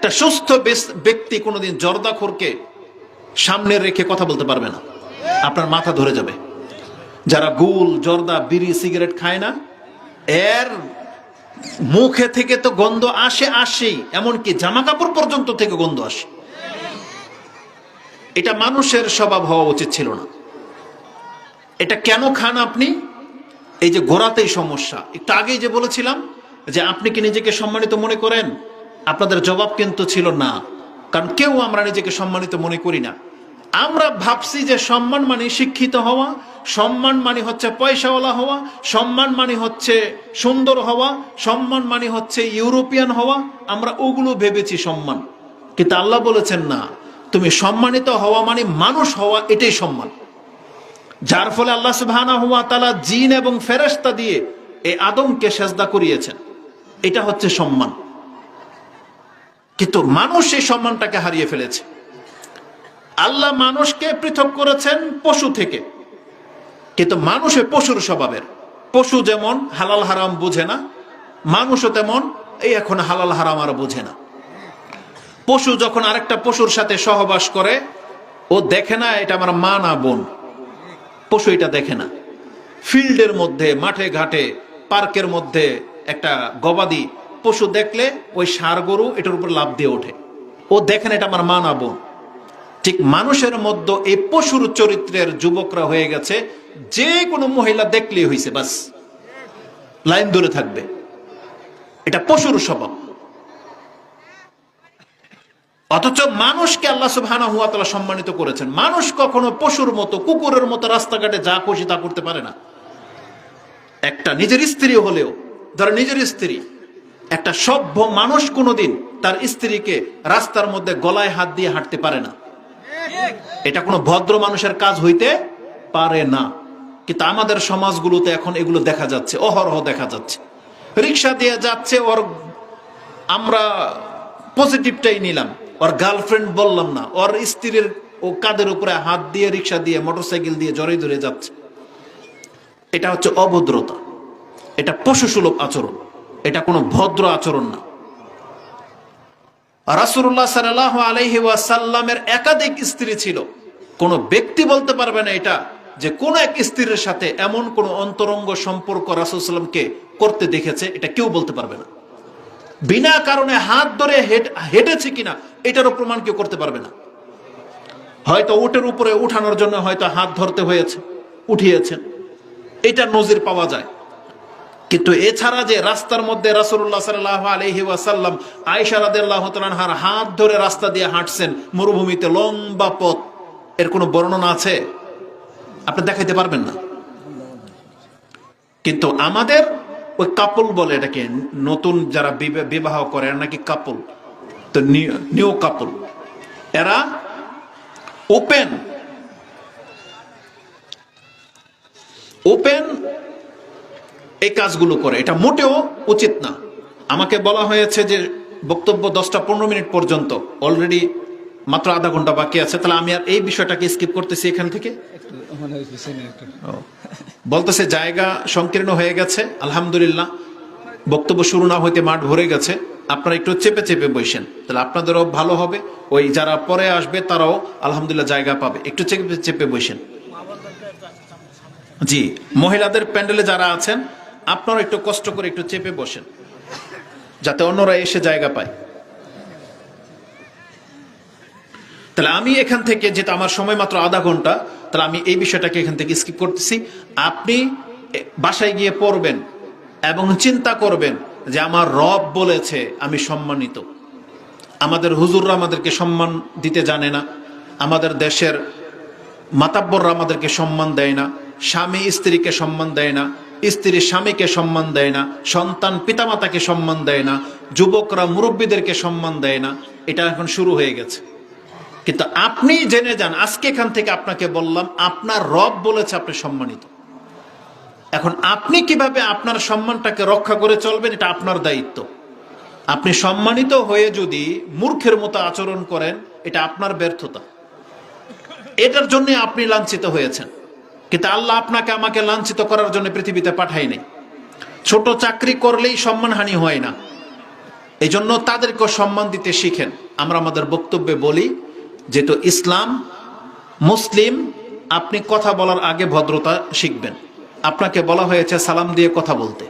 একটা সুস্থ ব্যক্তি কোনোদিন জর্দাখোরকে সামনে রেখে কথা বলতে পারবে না। আপনার মাথা ধরে যাবে। যারা গুল, জর্দা, বিড়ি, সিগারেট খায় না, এর মুখে থেকে তো গন্ধ আসে আসেই, এমনকি জামা কাপড় পর্যন্ত থেকে গন্ধ আসে। এটা মানুষের স্বভাব হওয়া উচিত ছিল না। এটা কেন খান আপনি? এই যে গোড়াতেই সমস্যা। একটু আগেই যে বলেছিলাম যে আপনি কি নিজেকে সম্মানিত মনে করেন? আপনাদের জবাব কিন্তু ছিল না। কারণ কেউ আমরা নিজেকে সম্মানিত মনে করি না। আমরা ভাবছি যে সম্মান মানে শিক্ষিত হওয়া, সম্মান মানে হচ্ছে পয়সাওয়ালা হওয়া, সম্মান মানে হচ্ছে সুন্দর হওয়া, সম্মান মানে হচ্ছে ইউরোপিয়ান হওয়া। আমরা ওগুলো ভেবেছি সম্মান। কিন্তু আল্লাহ বলেছেন না, তুমি সম্মানিত হওয়া মানে মানুষ হওয়া, এটাই সম্মান। যার ফলে আল্লাহ সুবহানাহু ওয়া তালা জিন এবং ফেরেশতা দিয়ে এই আদমকে সেজদা করিয়েছেন। এটা হচ্ছে সম্মান। কিন্তু মানুষ এই সম্মানটাকে হারিয়ে ফেলেছে। আল্লাহ মানুষকে পৃথক করেছেন পশু থেকে। কিন্তু মানুষে পশুর স্বভাবের। পশু যেমন হালাল হারাম বুঝে না, মানুষও তেমন এই এখন হালাল হারাম আর বুঝে না। পশু যখন আরেকটা পশুর সাথে সহবাস করে, ও দেখে না এটা আমার মা না বোন। পশু এটা দেখে না। ফিল্ডের মধ্যে, মাঠে ঘাটে, পার্কের মধ্যে একটা গবাদি পশু দেখলে ওই সার গরু এটার উপর লাভ দিয়ে ওঠে। ও দেখেন এটা আমার মা না বোন। ঠিক মানুষের মধ্যে এই পশুর চরিত্রের যুবকরা হয়ে গেছে, যে কোনো মহিলা দেখলেই হয়েছে বাস। লাইন ধরে থাকবে। এটা পশুর স্বভাব। অথচ মানুষকে আল্লাহ সুবহানাহু ওয়া তাআলা সম্মানিত করেছেন। মানুষ কখনো পশুর মতো, কুকুরের মতো রাস্তাঘাটে যা খুশি তা করতে পারে না। একটা নিজের স্ত্রী হলেও ধর নিজের স্ত্রী একটা সভ্য মানুষ কোনোদিন তার স্ত্রীকে রাস্তার মধ্যে গলায় হাত দিয়ে হাঁটতে পারে না। এটা কোনো ভদ্র মানুষের কাজ হইতে পারে না। কিন্তু আমাদের সমাজগুলোতে এখন এগুলো দেখা যাচ্ছে, অহরহ দেখা যাচ্ছে। রিক্সা দিয়ে যাচ্ছে, ওর আমরা পজিটিভটাই নিলাম। ওর গার্লফ্রেন্ড বললাম না, ওর স্ত্রীর ও কাদের উপরে হাত দিয়ে রিক্সা দিয়ে মোটরসাইকেল দিয়ে জড়াই ধরে যাচ্ছে। এটা হচ্ছে অভদ্রতা। এটা পশুসুলভ আচরণ। এটা কোনো ভদ্র আচরণ না। রাসুল্লাহ সাল্লাহ আলহি ওয়াসাল্লামের একাধিক স্ত্রী ছিল। কোন ব্যক্তি বলতে পারবে না এটা যে কোন এক স্ত্রীর সাথে এমন কোন অন্তরঙ্গ সম্পর্ক রাসুলসাল্লামকে করতে দেখেছে, এটা কেউ বলতে পারবে না। বিনা কারণে হাত ধরে হেট- হেঁটেছে কিনা এটারও প্রমাণ কেউ করতে পারবে না। হয়তো উটের উপরে উঠানোর জন্য হয়তো হাত ধরতে হয়েছে, উঠিয়েছেন। এটা নজির পাওয়া যায়। কিন্তু এছাড়া যে রাস্তার মধ্যে রাসূলুল্লাহ সাল্লাল্লাহু আলাইহি ওয়াসাল্লাম আয়েশা রাদিয়াল্লাহু তাআলার হাত ধরে রাস্তা দিয়ে হাঁটছেন, মরুভূমিতে লম্বা পথ। এর কোনো বর্ণনা আছে? আপনি দেখাইতে পারবেন না। কিন্তু আমাদের ওই কাপল বলে এটাকে, নতুন যারা বিবা- বিবাহ করে নাকি কাপল। তো নিউ কাপল। এরা ওপেন। ওপেন এই কাজগুলো করে। এটা মোটেও উচিত না। আমাকে বলা হয়েছে যে বক্তব্য দশটা পনেরো মিনিট পর্যন্ত। অলরেডি মাত্র আধা ঘণ্টা বাকি আছে। তাহলে আমি আর এই বিষয়টাকে স্কিপ করতেছি এখান থেকে। বলতেছে জায়গা সংকীর্ণ হয়ে গেছে। আলহামদুলিল্লাহ বক্তব্য শুরু না হইতে মাঠ ভরে গেছে। আপনারা একটু চেপে চেপে বসেন। তাহলে আপনাদেরও ভালো হবে। ওই যারা পরে আসবে তারাও আলহামদুলিল্লাহ জায়গা পাবে। একটু চেপে চেপে বসেন। জি মহিলাদের প্যান্ডেলে যারা আছেন আপনারা একটু কষ্ট করে একটু চেপে বসেন, যাতে অন্যরা এসে জায়গা পায়। তাহলে আমি এখান থেকে যেটা আমার সময় মাত্র আধা ঘণ্টা, তাহলে আমি এই বিষয়টাকে এখান থেকে স্কিপ করতেছি। আপনি বাসায় গিয়ে পড়বেন এবং চিন্তা করবেন যে আমার রব বলেছে আমি সম্মানিত। আমাদের হুজুররা আমাদেরকে সম্মান দিতে জানে না, আমাদের দেশের মাতাব্বররা আমাদেরকে সম্মান দেয় না, স্বামী স্ত্রীকে সম্মান দেয় না স্ত্রী স্বামীকে সম্মান দেয় না, সন্তান পিতামাতাকে সম্মান দেয় না, যুবকরা মুরব্বীদেরকে সম্মান দেয় না, এটা এখন শুরু হয়ে গেছে। কিন্তু আপনি জেনে যান, আজকে এখান থেকে আপনাকে বললাম, আপনার রব বলেছে আপনি সম্মানিত। এখন আপনি কীভাবে আপনার সম্মানটাকে রক্ষা করে চলবেন, এটা আপনার দায়িত্ব। আপনি সম্মানিত হয়ে যদি মূর্খের মতো আচরণ করেন, এটা আপনার ব্যর্থতা। এটার জন্য আপনি লাঞ্ছিত হয়েছেন। কিন্তু আল্লাহ আপনাকে আমাকে লাঞ্ছিত করার জন্য পৃথিবীতে পাঠায়নি ছোট চাকরি করলেই সম্মানহানি হয় না। এই জন্য তাদেরকেও সম্মান দিতে শিখেন। আমরা আমাদের বক্তব্যে বলি যেহেতু ইসলাম, মুসলিম, আপনি কথা বলার আগে ভদ্রতা শিখবেন। আপনাকে বলা হয়েছে সালাম দিয়ে কথা বলতে।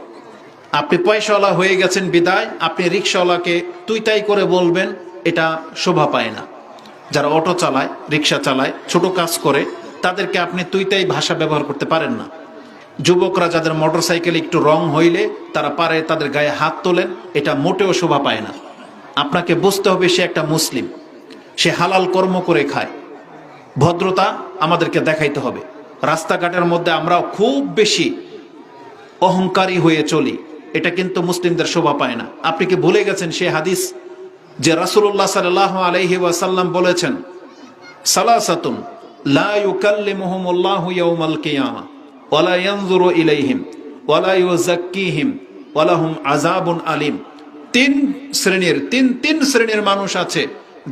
আপনি পয়সাওয়ালা হয়ে গেছেন বিদায়, আপনি রিক্সাওয়ালাকে তুই তাই করে বলবেন, এটা শোভা পায় না। যারা অটো চালায়, রিক্সা চালায়, ছোট কাজ করে তাদেরকে আপনি তুই তাই ভাষা ব্যবহার করতে পারেন না। যুবকরা যাদের মোটর সাইকেল একটু রং হইলে তারা পারে তাদের গায়ে হাত তোলেন, এটা মোটেও শোভা পায় না। আপনাকে বুঝতে হবে সে একটা মুসলিম। সে হালাল কর্ম করে খায়। ভদ্রতা আমাদেরকে দেখাইতে হবে। রাস্তাঘাটের মধ্যে আমরা খুব বেশি অহংকারী হয়ে চলি। এটা কিন্তু মুসলিমদের শোভা পায় না। আপনি কি ভুলে গেছেন সে হাদিস? যে রাসূলুল্লাহ সাল্লাল্লাহু আলাইহি ওয়াসাল্লাম বলেছেন, সালাসাতুন লা ইউকাল্লিমুহুমুল্লাহু ইয়াউমাল কিয়ামা, ওয়ালা ইয়ানজুরু ইলাইহিম, ওয়ালা ইউযাক্কিহিম, ওয়ালাহুম আযাবুন আলিম। তিন শ্রেণির, তিন তিন শ্রেণির মানুষ আছে,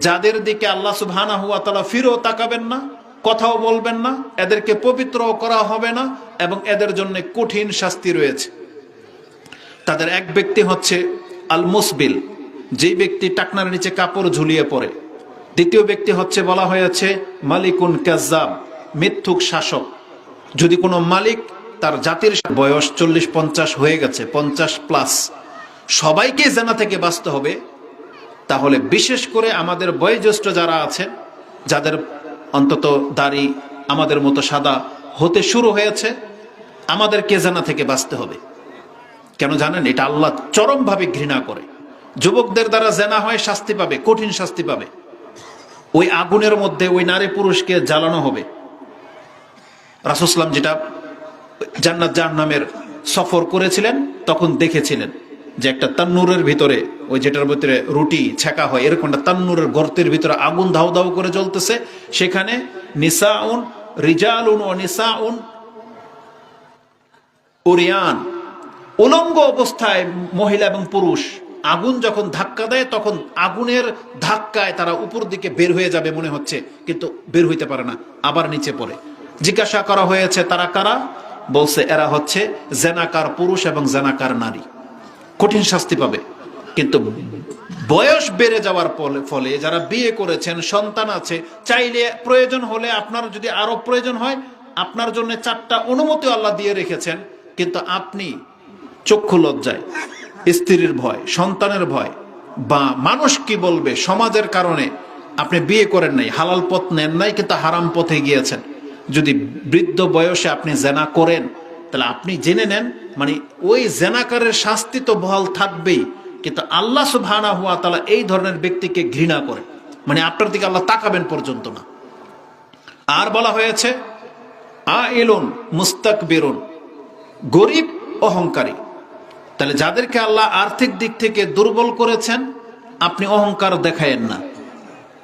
যাদের দিকে আল্লাহ সুবহানাহু ওয়া তাআলা ফিরেও তাকাবেন না, কথাও বলবেন না, এদেরকে পবিত্র করা হবে না, এবং এদের জন্য কঠিন শাস্তি রয়েছে। তাদের এক ব্যক্তি হচ্ছে আল মুসবিল যেই ব্যক্তি টাকনার নিচে কাপড় ঝুলিয়ে পড়ে। দ্বিতীয় ব্যক্তি হচ্ছে বলা হয়েছে মালিকুন কাজাব মিথ্যুক শাসক। যদি কোনো মালিক তার জাতির বয়স চল্লিশ পঞ্চাশ হয়ে গেছে, পঞ্চাশ প্লাস, সবাইকে জানা থেকে বাঁচতে হবে, তাহলে বিশেষ করে আমাদের বয়োজ্যেষ্ঠ যারা আছেন, যাদের অন্তত দাড়ি আমাদের মতো সাদা হতে শুরু হয়েছে, আমাদেরকে জানা থেকে বাঁচতে হবে। কেন জানেন? এটা আল্লাহ চরমভাবে ঘৃণা করে। যুবকদের দ্বারা জেনা হয় শাস্তি পাবে, কঠিন শাস্তি পাবে। ওই আগুনের মধ্যে ওই নারী পুরুষকে জ্বালানো হবে। রাসুসলাম যেটা জান্নাত জাহান্নামের সফর করেছিলেন, তখন দেখেছিলেন যে একটা তান্নুরের ভিতরে, ওই যেটার ভিতরে রুটি ছেঁকা হয়, এরকম একটা তান্নুরের গর্তের ভিতরে আগুন ধাউ ধাউ করে জ্বলতেছে। সেখানে নিসাউন, রিজালুন ও নিসাউন ওরিয়ান উলঙ্গ অবস্থায় মহিলা এবং পুরুষ আগুন যখন ধাক্কা দেয়, তখন আগুনের ধাক্কায় তারা উপর দিকে বের হয়ে যাবে মনে হচ্ছে, কিন্তু বের হইতে পারে না, আবার নিচে পড়ে। জিজ্ঞাসা করা হয়েছে, তারা কারা? বলছে, এরা হচ্ছে জেনাকার পুরুষ এবং জেনাকার নারী। কঠিন শাস্তি পাবে, কিন্তু বয়স বেড়ে যাওয়ার ফলে- যারা বিয়ে করেছেন, সন্তান আছে, চাইলে প্রয়োজন হলে আপনার যদি আরও প্রয়োজন হয়, আপনার জন্য চারটা অনুমতি আল্লাহ দিয়ে রেখেছেন, কিন্তু আপনি চক্ষু লজ্জায় স্ত্রীর ভয়, সন্তানের ভয় বা মানুষ কি বলবে সমাজের কারণে আপনি বিয়ে করেন নাই, হালাল পথ নেন নাই, কিন্তু হারাম পথে গিয়েছেন। যদি বৃদ্ধ বয়সে আপনি জেনা করেন, তাহলে আপনি জেনে নেন মানে ওই জেনাকারের শাস্তি তো বহাল থাকবেই, কিন্তু আল্লাহ সুবহানাহু হুয়া তালা এই ধরনের ব্যক্তিকে ঘৃণা করে মানে আপনার দিকে আল্লাহ তাকাবেন পর্যন্ত না। আর বলা হয়েছে আ এলুন মুস্তাক বেরুন গরিব অহংকারী। তাহলে যাদেরকে আল্লাহ আর্থিক দিক থেকে দুর্বল করেছেন, আপনি অহংকার দেখায়েন না।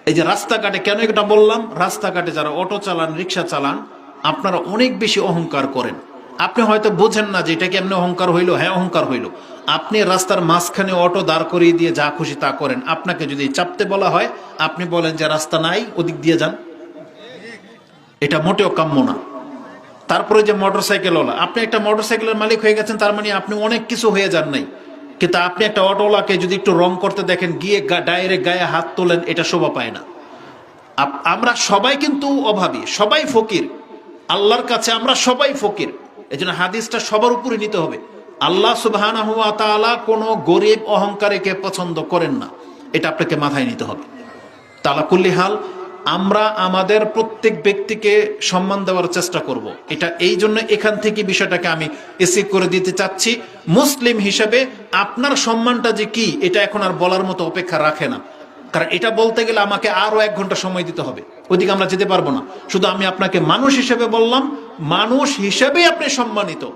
এই যে রাস্তাঘাটে, কেন এটা বললাম? রাস্তাঘাটে যারা অটো চালান, রিক্সা চালান, আপনারা অনেক বেশি অহংকার করেন। আপনি হয়তো বোঝেন না যে এটা কেমন অহংকার হইল? হ্যাঁ অহংকার হইল। আপনি রাস্তার মাঝখানে অটো দাঁড় করিয়ে দিয়ে যা খুশি তা করেন। আপনাকে যদি চাপতে বলা হয়, আপনি বলেন যে রাস্তা নাই, ওদিক দিয়ে যান। এটা মোটেও কাম্য না। তারপরে যে মোটর সাইকেলওয়ালা আপনি একটা মোটর সাইকেলের মালিক হয়ে গেছেন, তার মানে আপনি অনেক কিছু হয়ে যান নাই। কিন্তু আপনি একটা অটোওয়ালাকে যদি একটু রং করতে দেখেন, গিয়ে ডাইরেক্ট গায়ে হাত তোলেন, এটা শোভা পায় না। আমরা সবাই কিন্তু অভাবী, সবাই ফকির। আল্লাহর কাছে আমরা সবাই ফকির। এই জন্য হাদিসটা সবার উপরে নিতে হবে। আল্লাহ সুবহানাহু ওয়া তাআলা কোনো গরিব অহংকারীকে পছন্দ করেন না। এটা আপনাকে মাথায় নিতে হবে। তালা কুল্লি হাল আমরা আমাদের প্রত্যেক ব্যক্তিকে সম্মান দেওয়ার চেষ্টা করব। এটা এই জন্য এখান থেকে বিষয়টাকে আমি এসি করে দিতে চাচ্ছি। মুসলিম হিসেবে আপনার সম্মানটা যে কি, এটা এখন আর বলার মতো অপেক্ষা রাখে না। কারণ এটা বলতে গেলে আমাকে আরও এক ঘণ্টা সময় দিতে হবে। ওইদিকে আমরা যেতে পারব না। শুধু আমি আপনাকে মানুষ হিসেবে বললাম, মানুষ হিসেবেই আপনি সম্মানিত।